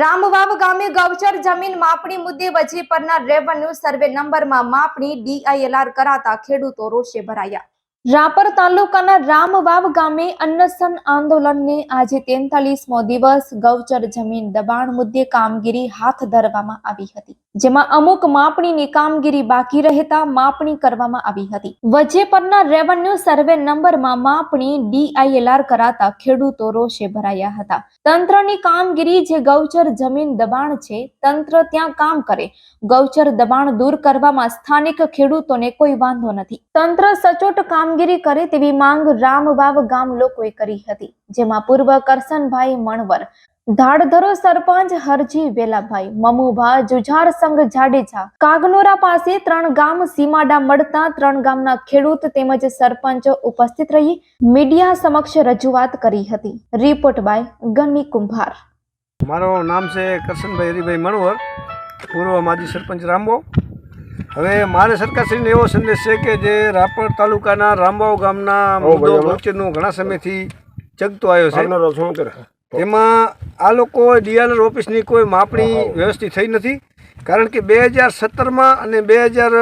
રામવાવ ગામે ગૌચર જમીન માપણી મુદ્દે વજી પરના રેવન્યુ સર્વે નંબરમાં માપણી ડીઆઈએલઆર કરાતા ખેડૂતો રોષે ભરાયા. રાપર તાલુકાના રામવાવ ગામે અન્નસન આંદોલનને આજે તેતાલીસમો દિવસ ગૌચર જમીન દબાણ મુદ્દે કામગીરી હાથ ધરવામાં આવી હતી. જેમાં અમુક માપણીની કામગીરી બાકી રહેતા માપણી કરવામાં આવી હતી. વજે પરના રેવન્યુ સર્વે નંબરમાં માપણી ડીઆઈએલઆર કરાતા ખેડૂતો રોષે ભરાયા હતા. તંત્રની કામગીરી જે ગૌચર જમીન દબાણ છે, તંત્ર ત્યાં કામ કરે. ગૌચર દબાણ દૂર કરવામાં સ્થાનિક ખેડૂતોને કોઈ વાંધો નથી. તંત્ર સચોટ કામગીરી કરે તેવી માંગ રામવાવ ગામ લોકોએ કરી હતી, જેમાં પૂર્વ કરસનભાઈ મણવર ધાડધરો સરપંચ હરજી વેલાભાઈ. મમુભા જુજાર સંઘ જાડેજા. કાગનોરા પાસે ત્રણ ગામ સીમાડા મળતા ત્રણ ગામના ખેડૂત તેમજ સરપંચ ઉપસ્થિત રહી મીડિયા સમક્ષ રજૂઆત કરી હતી. રિપોર્ટ બાય ગની કુંભાર. મારું નામ છે કરશનભાઈ હરિભાઈ મણવર. પૂર્વ માજી સરપંચ રામબો. હવે મારે સરકારશ્રીને એવો સંદેશ છે કે જે રાપર તાલુકાના રામબાવ ગામના મુદ્દો ગૌચરનું ઘણા સમયથી ચગતો આવ્યો છે. તેમાં આ લોકો ડીઆરઆર ઓફિસની કોઈ માપણી વ્યવસ્થિત થઈ નથી. કારણ કે બે હજાર સત્તરમાં અને બે હજાર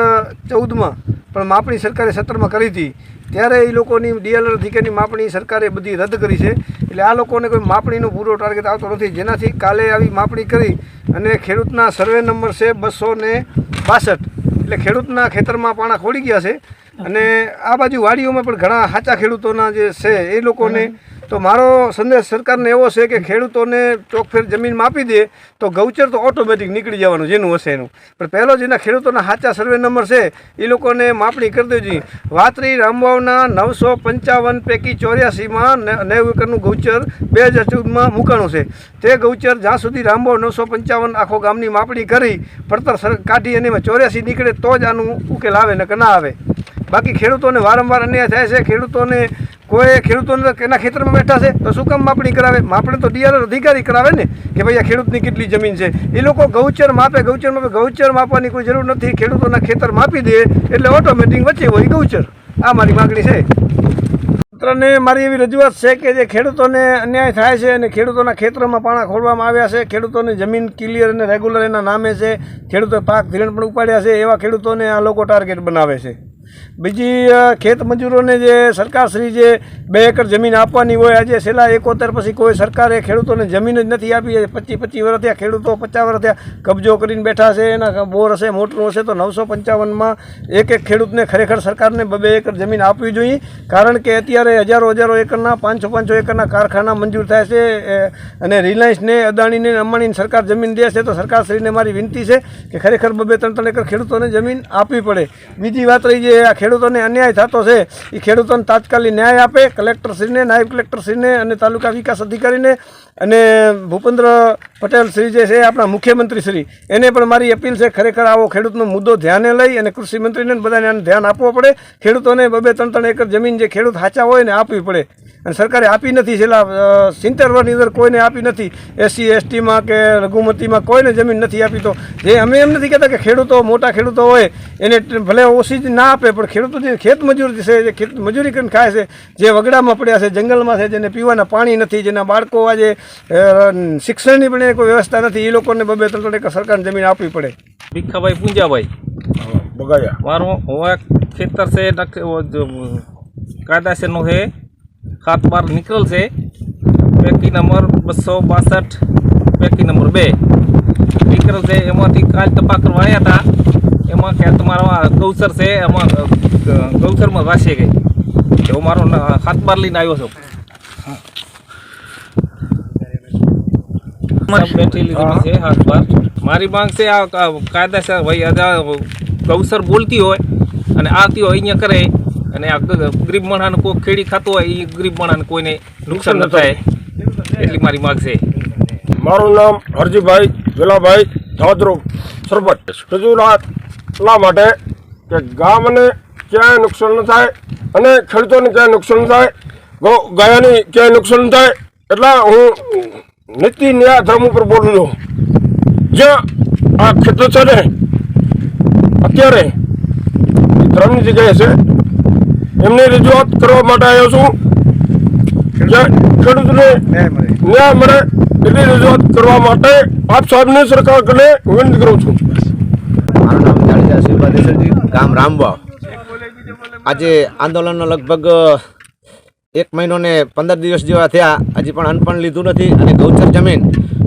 ચૌદમાં પણ માપણી સરકારે સત્તરમાં કરી હતી. ત્યારે એ લોકોની ડીએલઆર અધિકારીની માપણી સરકારે બધી રદ કરી છે. એટલે આ લોકોને કોઈ માપણીનો પૂરો ટાર્ગેટ આવતો નથી. જેનાથી કાલે આવી માપણી કરી અને ખેડૂતના સર્વે નંબર છે બસો ને બાસઠ. એટલે ખેડૂતના ખેતરમાં પાણા ખોડી ગયા છે. અને આ બાજુ વાડીઓમાં પણ ઘણા સાચા ખેડૂતોના જે છે એ લોકોને તો મારો સંદેશ સરકારને એવો છે કે ખેડૂતોને ચોકફેર જમીનમાં આપી દે તો ગૌચર તો ઓટોમેટિક નીકળી જવાનું, જેનું હશે એનું. પણ પહેલો જેના ખેડૂતોના સાચા સર્વે નંબર છે, એ લોકોને માપણી કરી દેવી વાત રહી રામવાવના નવસો પંચાવન પૈકી ચોર્યાસીમાં નેવું એકરનું ગૌચર બે હજાર ચૌદમાં મૂકાણું છે. તે ગૌચર જ્યાં સુધી રામવાવ નવસો પંચાવન આખો ગામની માપણી કરી, પડતર કાઢી અને એમાં ચોર્યાસી નીકળે તો જ આનું ઉકેલ આવે ને કે ના આવે. બાકી ખેડૂતોને વારંવાર અન્યાય થાય છે, ખેડૂતોને કોઈ ખેડૂતોને એના ખેતરમાં બેઠા છે, તો શું કામ માપણી કરાવે? માપણી તો ડીઆર અધિકારી કરાવે ને કે ભાઈ આ ખેડૂતની કેટલી જમીન છે. એ લોકો ગૌચર માપે ગૌચર માપે, ગૌચર માપવાની કોઈ જરૂર નથી. ખેડૂતોના ખેતર માપી દે એટલે ઓટોમેટિક વચ્ચે હોય ગૌચર. આ મારી માગણી છે. તંત્રને મારી એવી રજૂઆત છે કે જે ખેડૂતોને અન્યાય થાય છે અને ખેડૂતોના ખેતરમાં પાણા ખોલવામાં આવ્યા છે, ખેડૂતોની જમીન ક્લિયર અને રેગ્યુલર એના નામે છે, ખેડૂતોએ પાક ધિરણ પણ ઉપાડ્યા છે, એવા ખેડૂતોને આ લોકો ટાર્ગેટ બનાવે છે. બીજી ખેત મજૂરોને જે સરકારશ્રી જે બે એકર જમીન આપવાની હોય, આજે છેલ્લા એકોતેર પછી કોઈ સરકારે ખેડૂતોને જમીન જ નથી આપી પચીસ પચીસ વર્ષ થયા, ખેડૂતો પચાસ વર્ષ થયા, કબજો કરીને બેઠા છે, એના બોર હશે, મોટરું હશે, તો નવસો પંચાવનમાં એક એક ખેડૂતને ખરેખર સરકારને બે એકર જમીન આપવી જોઈએ, કારણ કે અત્યારે હજારો હજારો એકરના, પાંચસો પાંચસો એકરના કારખાના મંજૂર થાય છે અને રિલાયન્સને, અદાણીને અંબાણીને સરકાર જમીન દે છે, તો સરકારશ્રીને મારી વિનંતી છે કે ખરેખર બબે ત્રણ ત્રણ એકર ખેડૂતોને જમીન આપવી પડે. બીજી વાત રહી જે આ ખેડૂતોને અન્યાય થતો છે. એ ખેડૂતોને તાત્કાલિક ન્યાય આપે. કલેક્ટરશ્રીને, નાયબ કલેક્ટરશ્રીને અને તાલુકા વિકાસ અધિકારીને અને ભૂપેન્દ્ર પટેલ શ્રી જે છે આપણા મુખ્યમંત્રી શ્રી. એને પણ મારી અપીલ છે, ખરેખર આવો ખેડૂતનો મુદ્દો ધ્યાને લઈ અને કૃષિમંત્રીને બધાને આને ધ્યાન આપવો પડે. ખેડૂતોને બબે ત્રણ ત્રણ એકર જમીન જે ખેડૂત સાચા હોય ને આપવી પડે. અને સરકારે આપી નથી, છેલ્લા સિત્તેર વર્ષની અંદર કોઈને આપી નથી. એસસી, એસટીમાં કે લઘુમતીમાં કોઈને જમીન નથી આપી. તો જે અમે એમ નથી કહેતા કે ખેડૂતો, મોટા ખેડૂતો હોય, એને ભલે ઓછી જ ના આપે, પણ ખેડૂતો જે ખેત મજૂર છે, જે ખેત મજૂરી કરીને ખાય છે, જે વગડામાં પડ્યા છે, જંગલમાં છે, જેને પીવાના પાણી નથી, જેના બાળકો આજે શિક્ષણની પણ કોઈ વ્યવસ્થા નથી. એ લોકોને બબે ત્રણ ત્રણ સરકારને જમીન આપવી પડે. ભીખાભાઈ પૂંજાભાઈ. બગાયા. મારું એક ખેતર છે નક- કાયદાસરનું છે ખાત બાર નીકળેલ છે. પેકી નંબર બસો બાસઠ પેકી નંબર બે. નીકળેલ છે એમાંથી કાલ તપા કરવા આવ્યા હતા. એમાં કે તમારા ગૌચર છે એમાં ગૌચરમાં વાસી ગઈ. એવો મારો ખાત બાર લઈને આવ્યો છું. બેઠેલી જમીન છે સાત મારી માંગ છે આ કાયદાસર ભાઈ ગૌસર બોલતી હોય અને આવતી હોય અહીંયા કરે અને આ ગરીબ માણસને કોઈ ખેડી ખાતું હોય એ ગરીબ માણસને કોઈને નુકસાન ન થાય. એટલી મારી માંગ છે. મારું નામ હરજીભાઈ વેલાભાઈ ધાદરો સરપંચ રજૂઆત એટલા માટે કે ગામને ક્યાંય નુકસાન ન થાય અને ખેડૂતોને ક્યાંય નુકસાન ન થાય. ગૌ ગાયાની ક્યાંય નુકસાન ન થાય. એટલે હું નીતિ ન્યાય ધર્મ ઉપર બોલું જ્યાં આ ખેતર છે ને, અત્યારે ધર્મની જગ્યાએ છે. એમની રજૂઆત કરવા માટે આવ્યો છું. જ્યાં ખેડૂતને ન્યાય મળે એટલી રજૂઆત કરવા માટે આપ સાહેબની સરકાર કને વિનંતી કરું છું. મારું નામ જાડેજા શિવભાઈ ગામ રામવા. આજે આંદોલનનો લગભગ એક મહિનો ને પંદર દિવસ જેવા થયા. હજી પણ અનપણ લીધું નથી અને ગૌચર જમીન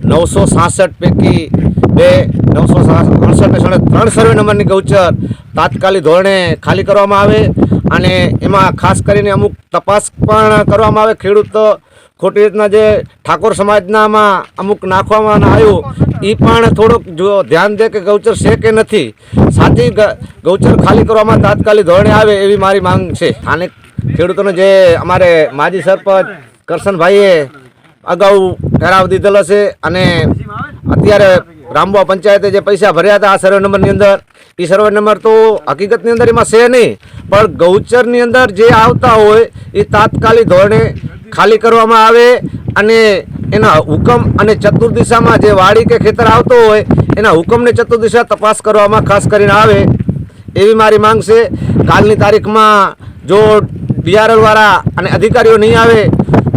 નવસો સાસઠ પૈકી બે, નવસો અડસઠ ને સાડા ત્રણ સર્વે નંબરની ગૌચર તાત્કાલિક ધોરણે ખાલી કરવામાં આવે અને એમાં ખાસ કરીને અમુક તપાસ પણ કરવામાં આવે. ખેડૂત ખોટી રીતના જે ઠાકોર સમાજનામાં અમુક નાખવામાં આવ્યું એ પણ થોડુંક જો ધ્યાન દે કે ગૌચર છે કે નથી. સાચી ગૌચર ખાલી કરવામાં તાત્કાલિક ધોરણે આવે એવી મારી માંગ છે. સ્થાનિક ખેડૂતોને જે અમારે માજી સરપંચ કરશનભાઈએ અગાઉ ઠરાવ દીધેલો છે અને અત્યારે રામબા પંચાયતે જે પૈસા ભર્યા હતા આ સર્વે નંબરની અંદર એ સર્વે નંબર તો હકીકતની અંદર એમાં છે નહીં, પણ ગૌચરની અંદર જે આવતા હોય એ તાત્કાલિક ધોરણે ખાલી કરવામાં આવે અને એના હુકમ અને ચતુર્દિશામાં જે વાડી કે ખેતર આવતો હોય, એના હુકમને ચતુર્દિશા તપાસ કરવામાં ખાસ કરીને આવે, એવી મારી માંગ છે. કાલની તારીખમાં જો ડીઆરએલ વાળા અને અધિકારીઓ નહીં આવે,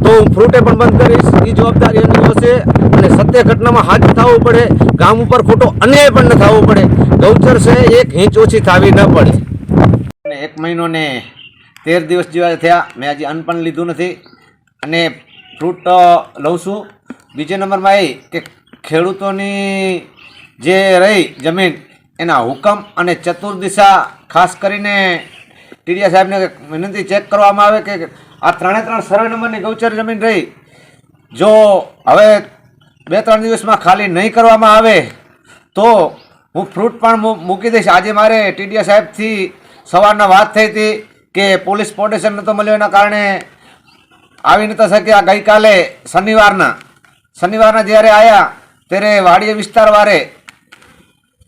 તો હું ફ્રૂટે પણ બંધ કરીશ. એ જવાબદારી એમની હશે. અને સત્ય ઘટનામાં હાજર થવું પડે. ગામ ઉપર ખોટો અન્યાય પણ ન થવો પડે. ગૌચર છે, એક હિંચ ઓછી થવી ન પડે. અને એક મહિનો ને તેર દિવસ જેવા થયા. મેં હજી અન્ન પણ લીધું નથી. અને ફ્રૂટ લઉં છું. બીજા નંબરમાં એ કે ખેડૂતોની જે રહી જમીન, એના હુકમ અને ચતુર્દિશા ખાસ કરીને ટીડીયા સાહેબને વિનંતી ચેક કરવામાં આવે કે આ ત્રણે ત્રણ સર્વે નંબરની ગૌચર જમીન રહી. જો હવે બે ત્રણ દિવસમાં ખાલી નહીં કરવામાં આવે, તો હું ફ્રૂટ પણ મૂકી દઈશ. આજે મારે ટીડીયા સાહેબથી સવારના વાત થઈ હતી કે પોલીસ પ્રોટેક્શન નહોતો મળ્યો એના કારણે આવી નહોતા શક્યા. ગઈકાલે શનિવારના શનિવારના જ્યારે આવ્યા ત્યારે વાડીએ વિસ્તાર વારે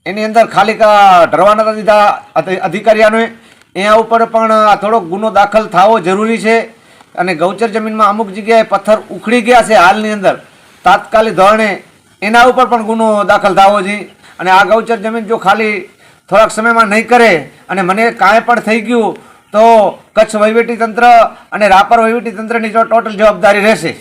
એની અંદર ખાલી ઢરવા નતા દીધા અધિ- અધિકારીઓને એના ઉપર પણ થોડોક ગુનો દાખલ થવો જરૂરી છે. અને ગૌચર જમીનમાં અમુક જગ્યાએ પથ્થર ઉખડી ગયા છે હાલની અંદર. તાત્કાલિક ધોરણે એના ઉપર પણ ગુનો દાખલ થવો જોઈએ અને આ ગૌચર જમીન જો ખાલી થોડાક સમયમાં નહીં કરે અને મને કાંઈ પણ થઈ ગયું, તો કચ્છ વહીવટી તંત્ર અને રાપર વહીવટી તંત્રની જો ટોટલ જવાબદારી રહેશે.